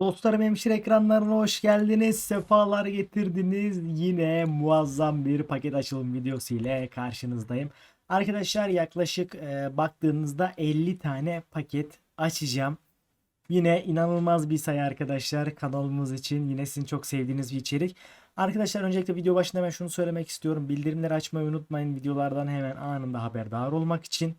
Dostlarım hemşire ekranlarına hoş geldiniz. Sefalar getirdiniz. Yine muazzam bir paket açılım videosu ile karşınızdayım. Arkadaşlar yaklaşık e, baktığınızda 50 tane paket açacağım. Yine inanılmaz bir sayı arkadaşlar kanalımız için. Yine sizin çok sevdiğiniz bir içerik. Arkadaşlar öncelikle video başında hemen şunu söylemek istiyorum. Bildirimleri açmayı unutmayın videolardan hemen anında haberdar olmak için.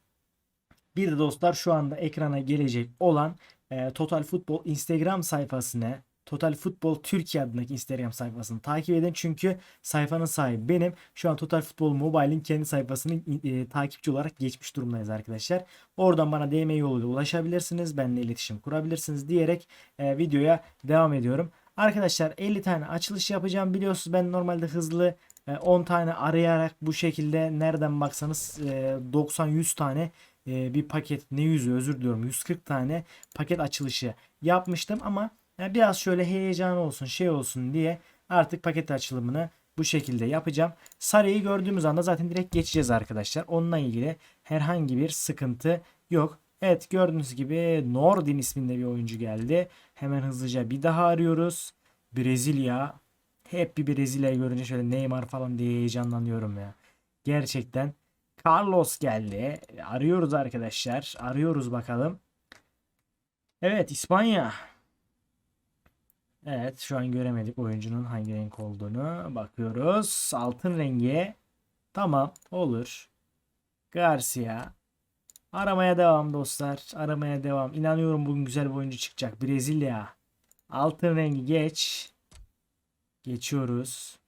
Bir de dostlar şu anda ekrana gelecek olan e, Total Futbol Instagram sayfasını Total Futbol Türkiye adındaki Instagram sayfasını takip edin. Çünkü sayfanın sahibi benim. Şu an Total Futbol Mobile'in kendi sayfasını e, takipçi olarak geçmiş durumdayız arkadaşlar. Oradan bana DM yoluyla ulaşabilirsiniz. Benimle iletişim kurabilirsiniz diyerek e, videoya devam ediyorum. Arkadaşlar 50 tane açılış yapacağım. Biliyorsunuz ben normalde hızlı e, 10 tane arayarak bu şekilde nereden baksanız e, 90-100 tane e, bir paket ne yüzü özür diliyorum 140 tane paket açılışı yapmıştım ama yani biraz şöyle heyecan olsun şey olsun diye artık paket açılımını bu şekilde yapacağım. Sarıyı gördüğümüz anda zaten direkt geçeceğiz arkadaşlar. Onunla ilgili herhangi bir sıkıntı yok. Evet gördüğünüz gibi Nordin isminde bir oyuncu geldi. Hemen hızlıca bir daha arıyoruz. Brezilya. Hep bir Brezilya'yı görünce şöyle Neymar falan diye heyecanlanıyorum ya. Gerçekten Carlos geldi. Arıyoruz arkadaşlar. Arıyoruz bakalım. Evet İspanya. Evet şu an göremedik oyuncunun hangi renk olduğunu. Bakıyoruz. Altın rengi. Tamam olur. Garcia. Aramaya devam dostlar. Aramaya devam. İnanıyorum bugün güzel bir oyuncu çıkacak. Brezilya. Altın rengi geç. Geçiyoruz.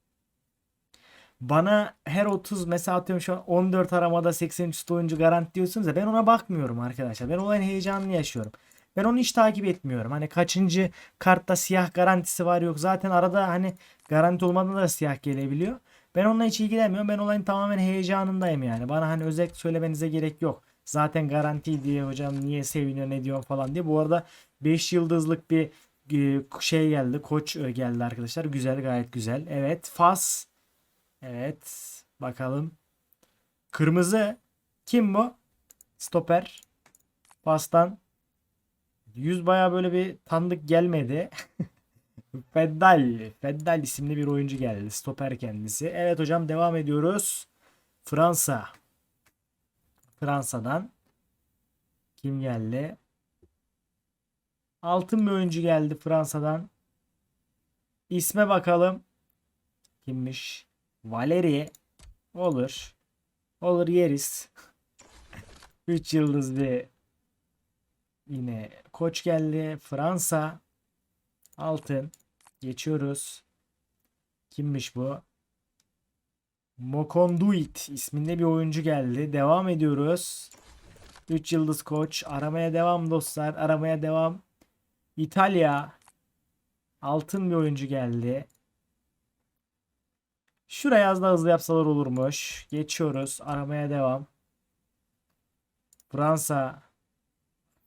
Bana her 30 mesela atıyorum şu an 14 aramada 83 oyuncu garanti diyorsunuz ya ben ona bakmıyorum arkadaşlar. Ben olayın heyecanını yaşıyorum. Ben onu hiç takip etmiyorum. Hani kaçıncı kartta siyah garantisi var yok. Zaten arada hani garanti olmadan da siyah gelebiliyor. Ben onunla hiç ilgilenmiyorum. Ben olayın tamamen heyecanındayım yani. Bana hani özellikle söylemenize gerek yok. Zaten garanti diye hocam niye seviniyor ne diyor falan diye. Bu arada 5 yıldızlık bir e, şey geldi. Koç e, geldi arkadaşlar. Güzel gayet güzel. Evet. Fas. Evet. Bakalım. Kırmızı. Kim bu? Stoper. Fas'tan. Yüz baya böyle bir tanıdık gelmedi. Feddal. Feddal isimli bir oyuncu geldi. Stoper kendisi. Evet hocam devam ediyoruz. Fransa. Fransa'dan. Kim geldi? Altın bir oyuncu geldi Fransa'dan. İsme bakalım. Kimmiş? Valeri. Olur. Olur yeriz. 3 yıldız bir yine koç geldi. Fransa. Altın. Geçiyoruz. Kimmiş bu? Mokonduit isminde bir oyuncu geldi. Devam ediyoruz. 3 yıldız koç. Aramaya devam dostlar. Aramaya devam. İtalya. Altın bir oyuncu geldi. Şuraya az daha hızlı yapsalar olurmuş. Geçiyoruz. Aramaya devam. Fransa.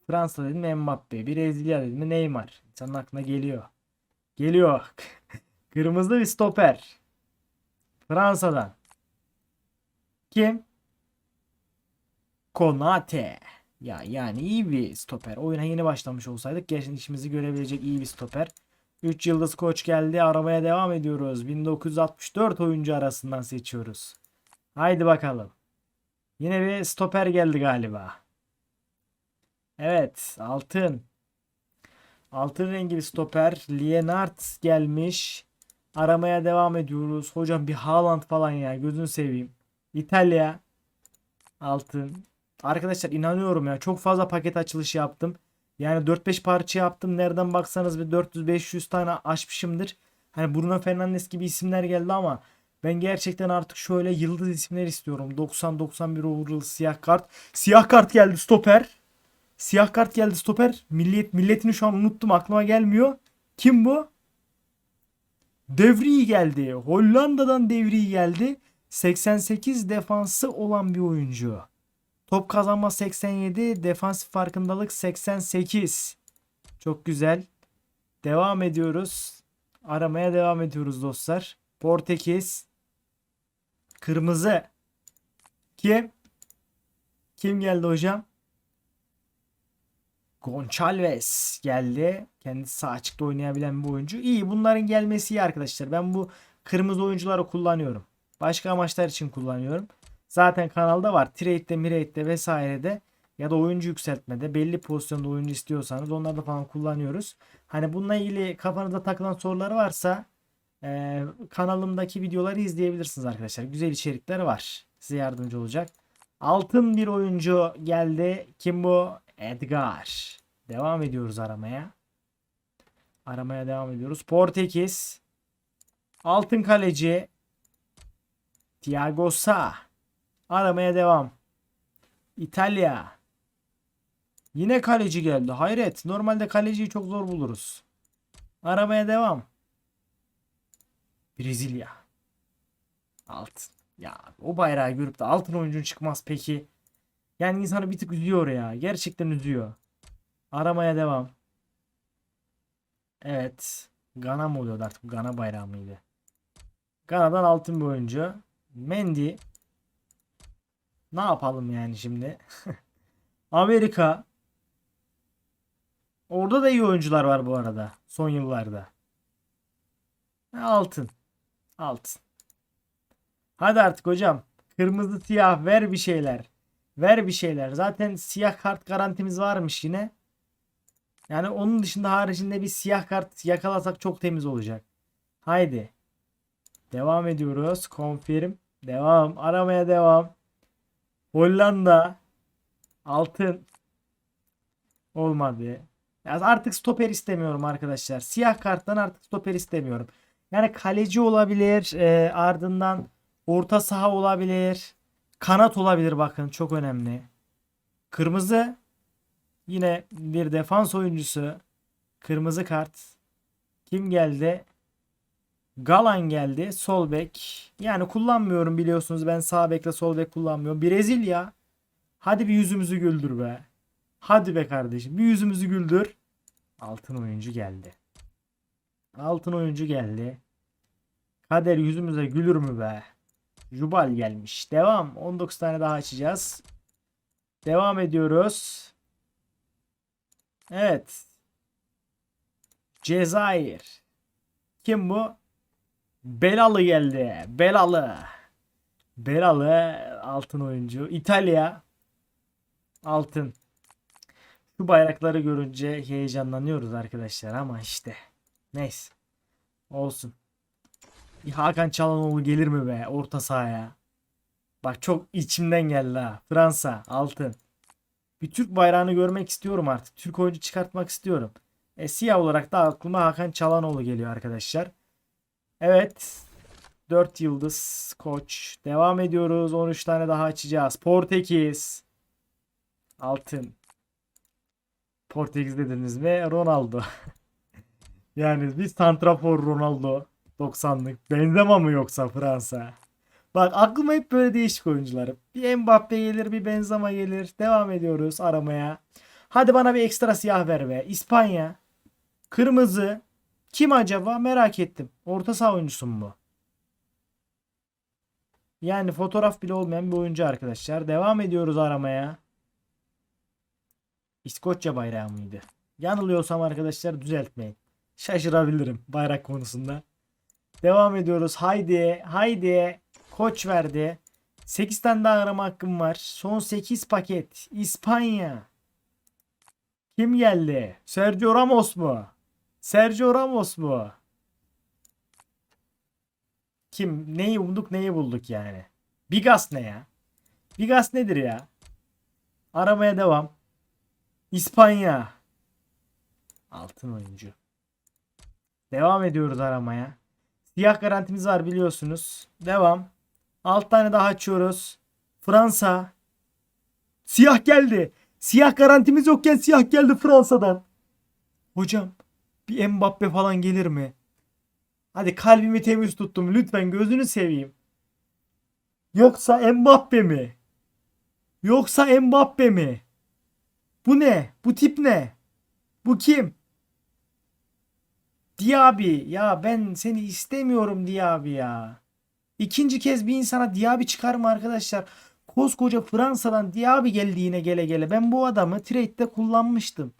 Fransa dedim Mbappe. Brezilya dedim Neymar. İnsanın aklına geliyor. Geliyor. Kırmızı bir stoper. Fransa'dan. Kim? Konate. Ya yani iyi bir stoper. Oyuna yeni başlamış olsaydık gerçekten işimizi görebilecek iyi bir stoper. 3 yıldız koç geldi. Aramaya devam ediyoruz. 1964 oyuncu arasından seçiyoruz. Haydi bakalım. Yine bir stoper geldi galiba. Evet. Altın. Altın rengi bir stoper. Lienard gelmiş. Aramaya devam ediyoruz. Hocam bir Haaland falan ya. Gözünü seveyim. İtalya. Altın. Arkadaşlar inanıyorum ya. Çok fazla paket açılışı yaptım. Yani 4-5 parça yaptım. Nereden baksanız bir 400-500 tane açmışımdır. Hani Bruno Fernandes gibi isimler geldi ama ben gerçekten artık şöyle yıldız isimler istiyorum. 90-91 overall siyah kart. Siyah kart geldi stoper. Siyah kart geldi stoper. Milliyet milletini şu an unuttum aklıma gelmiyor. Kim bu? Devri geldi. Hollanda'dan Devri geldi. 88 defansı olan bir oyuncu. Top kazanma 87, defansif farkındalık 88. Çok güzel. Devam ediyoruz. Aramaya devam ediyoruz dostlar. Portekiz. Kırmızı. Kim? Kim geldi hocam? Gonçalves geldi. Kendisi sağ açıkta oynayabilen bir oyuncu. İyi bunların gelmesi iyi arkadaşlar. Ben bu kırmızı oyuncuları kullanıyorum. Başka amaçlar için kullanıyorum. Zaten kanalda var. Trade'de, mirate'de vesairede ya da oyuncu yükseltmede belli pozisyonda oyuncu istiyorsanız onları da falan kullanıyoruz. Hani bununla ilgili kafanıza takılan soruları varsa e, kanalımdaki videoları izleyebilirsiniz arkadaşlar. Güzel içerikler var. Size yardımcı olacak. Altın bir oyuncu geldi. Kim bu? Edgar. Devam ediyoruz aramaya. Aramaya devam ediyoruz. Portekiz. Altın kaleci. Thiago Sa. Aramaya devam. İtalya. Yine kaleci geldi. Hayret. Normalde kaleciyi çok zor buluruz. Aramaya devam. Brezilya. Altın. Ya o bayrağı görüp de altın oyuncun çıkmaz peki. Yani insanı bir tık üzüyor ya. Gerçekten üzüyor. Aramaya devam. Evet. Gana mı oluyordu artık? Gana bayrağı mıydı? Gana'dan altın bir oyuncu. Mendy. Ne yapalım yani şimdi? Amerika. Orada da iyi oyuncular var bu arada. Son yıllarda. Altın. Altın. Hadi artık hocam. Kırmızı siyah ver bir şeyler. Ver bir şeyler. Zaten siyah kart garantimiz varmış yine. Yani onun dışında haricinde bir siyah kart yakalasak çok temiz olacak. Haydi. Devam ediyoruz. Confirm. Devam. Aramaya devam. Hollanda. Altın. Olmadı. Ya artık stoper istemiyorum arkadaşlar. Siyah karttan artık stoper istemiyorum. Yani kaleci olabilir. e, ardından orta saha olabilir. Kanat olabilir bakın. Çok önemli. Kırmızı. Yine bir defans oyuncusu. Kırmızı kart. Kim geldi? Galan geldi. Sol bek. Yani kullanmıyorum biliyorsunuz. Ben sağ bekle sol bek kullanmıyorum. Brezilya. Hadi bir yüzümüzü güldür be. Hadi be kardeşim. Bir yüzümüzü güldür. Altın oyuncu geldi. Altın oyuncu geldi. Kader yüzümüze gülür mü be? Jubal gelmiş. Devam. 19 tane daha açacağız. Devam ediyoruz. Evet. Cezayir. Kim bu? Belalı geldi. Belalı. Belalı altın oyuncu. İtalya. Altın. Şu bayrakları görünce heyecanlanıyoruz arkadaşlar ama işte. Neyse. Olsun. Hakan Çalhanoğlu gelir mi be orta sahaya? Bak çok içimden geldi ha. Fransa altın. Bir Türk bayrağını görmek istiyorum artık. Türk oyuncu çıkartmak istiyorum. E, siyah olarak da aklıma Hakan Çalhanoğlu geliyor arkadaşlar. Evet. 4 yıldız koç. Devam ediyoruz. 13 tane daha açacağız. Portekiz. Altın. Portekiz dediniz mi? Ronaldo. yani bir santrafor Ronaldo. 90'lık. Benzema mı yoksa Fransa? Bak aklıma hep böyle değişik oyuncular. Bir Mbappe gelir bir Benzema gelir. Devam ediyoruz aramaya. Hadi bana bir ekstra siyah ver be. İspanya. Kırmızı. Kim acaba merak ettim. Orta saha oyuncusu mu? Yani fotoğraf bile olmayan bir oyuncu arkadaşlar. Devam ediyoruz aramaya. İskoçya bayrağı mıydı? Yanılıyorsam arkadaşlar düzeltmeyin. Şaşırabilirim bayrak konusunda. Devam ediyoruz. Haydi. Haydi. Koç verdi. 8 tane daha arama hakkım var. Son 8 paket. İspanya. Kim geldi? Sergio Ramos mu? Sergio Ramos mu? Kim? Neyi umduk neyi bulduk yani? Bigas ne ya? Bigas nedir ya? Aramaya devam. İspanya. Altın oyuncu. Devam ediyoruz aramaya. Siyah garantimiz var biliyorsunuz. Devam. 6 tane daha açıyoruz. Fransa. Siyah geldi. Siyah garantimiz yokken siyah geldi Fransa'dan. Hocam bir Mbappe falan gelir mi? Hadi kalbimi temiz tuttum. Lütfen gözünü seveyim. Yoksa Mbappe mi? Yoksa Mbappe mi? Bu ne? Bu tip ne? Bu kim? Diaby. Ya ben seni istemiyorum Diaby ya. İkinci kez bir insana Diaby çıkar mı arkadaşlar? Koskoca Fransa'dan Diaby geldi yine gele gele. Ben bu adamı trade'de kullanmıştım.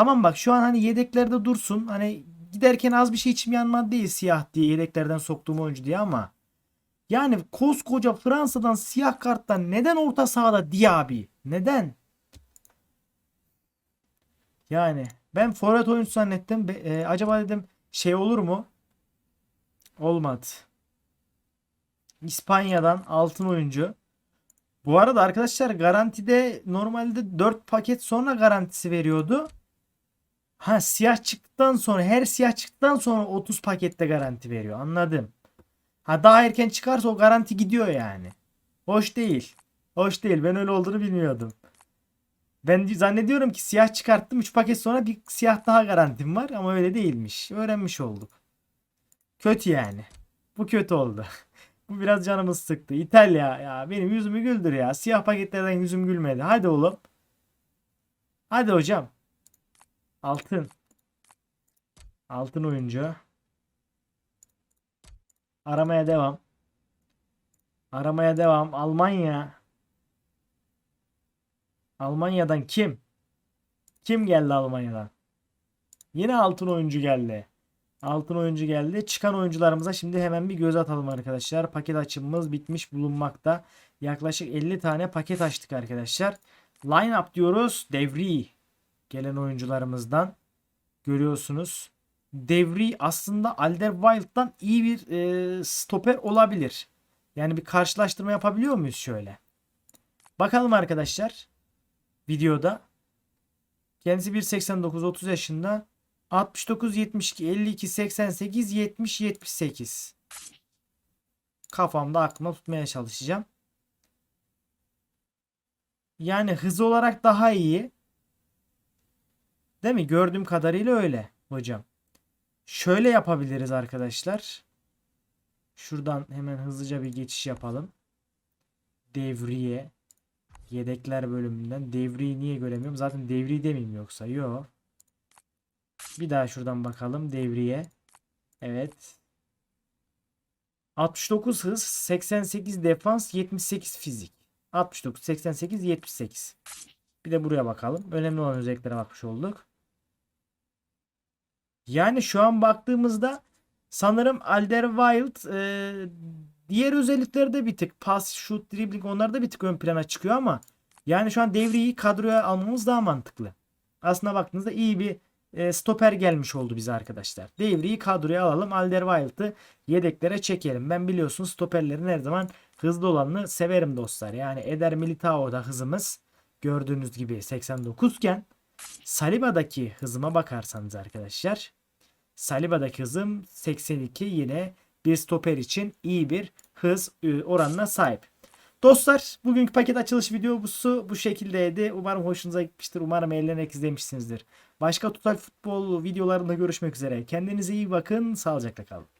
Tamam bak şu an hani yedeklerde dursun. Hani giderken az bir şey içim yanmadı değil siyah diye yedeklerden soktuğum oyuncu diye ama yani koskoca Fransa'dan siyah karttan neden orta sahada Diaby? Neden? Yani ben forvet oyuncu zannettim. Be- e, acaba dedim şey olur mu? Olmadı. İspanya'dan altın oyuncu. Bu arada arkadaşlar garantide normalde 4 paket sonra garantisi veriyordu. Ha siyah çıktıktan sonra her siyah çıktıktan sonra 30 pakette garanti veriyor. Anladım. Ha daha erken çıkarsa o garanti gidiyor yani. Hoş değil. Hoş değil. Ben öyle olduğunu bilmiyordum. Ben zannediyorum ki siyah çıkarttım 3 paket sonra bir siyah daha garantim var ama öyle değilmiş. Öğrenmiş olduk. Kötü yani. Bu kötü oldu. Bu biraz canımız sıktı. İtalya ya benim yüzümü güldür ya. Siyah paketlerden yüzüm gülmedi. Hadi oğlum. Hadi hocam. Altın. Altın oyuncu. Aramaya devam. Aramaya devam. Almanya. Almanya'dan kim? Kim geldi Almanya'dan? Yine altın oyuncu geldi. Altın oyuncu geldi. Çıkan oyuncularımıza şimdi hemen bir göz atalım arkadaşlar. Paket açımımız bitmiş bulunmakta. Yaklaşık 50 tane paket açtık arkadaşlar. Line up diyoruz. Devri gelen oyuncularımızdan görüyorsunuz. Devri aslında Alderweireld'dan iyi bir e, stoper olabilir. Yani bir karşılaştırma yapabiliyor muyuz şöyle? Bakalım arkadaşlar. Videoda. Kendisi 1.89 30 yaşında. 69 72 52 88 70 78. Kafamda aklımda tutmaya çalışacağım. Yani hız olarak daha iyi. Değil mi? Gördüğüm kadarıyla öyle hocam. Şöyle yapabiliriz arkadaşlar. Şuradan hemen hızlıca bir geçiş yapalım. Devriye. Yedekler bölümünden. Devriyi niye göremiyorum? Zaten devri demeyeyim yoksa. Yok. Bir daha şuradan bakalım. Devriye. Evet. 69 hız, 88 defans, 78 fizik. 69, 88, 78. Bir de buraya bakalım. Önemli olan özelliklere bakmış olduk. Yani şu an baktığımızda sanırım Alderweireld e, diğer özelliklerde bir tık pas, şut, dribbling onlarda bir tık ön plana çıkıyor ama yani şu an devriyi kadroya almamız daha mantıklı. Aslına baktığınızda iyi bir e, stoper gelmiş oldu bize arkadaşlar. Devriyi kadroya alalım. Alderweireld'ı yedeklere çekelim. Ben biliyorsunuz stoperlerin her zaman hızlı olanını severim dostlar. Yani Eder Militao'da hızımız gördüğünüz gibi 89 iken Saliba'daki hızıma bakarsanız arkadaşlar Saliba'daki hızım 82 yine bir stoper için iyi bir hız e, oranına sahip. Dostlar bugünkü paket açılış videosu bu şekildeydi. Umarım hoşunuza gitmiştir. Umarım eğlenerek izlemişsinizdir. Başka Total Futbol videolarında görüşmek üzere. Kendinize iyi bakın. Sağlıcakla kalın.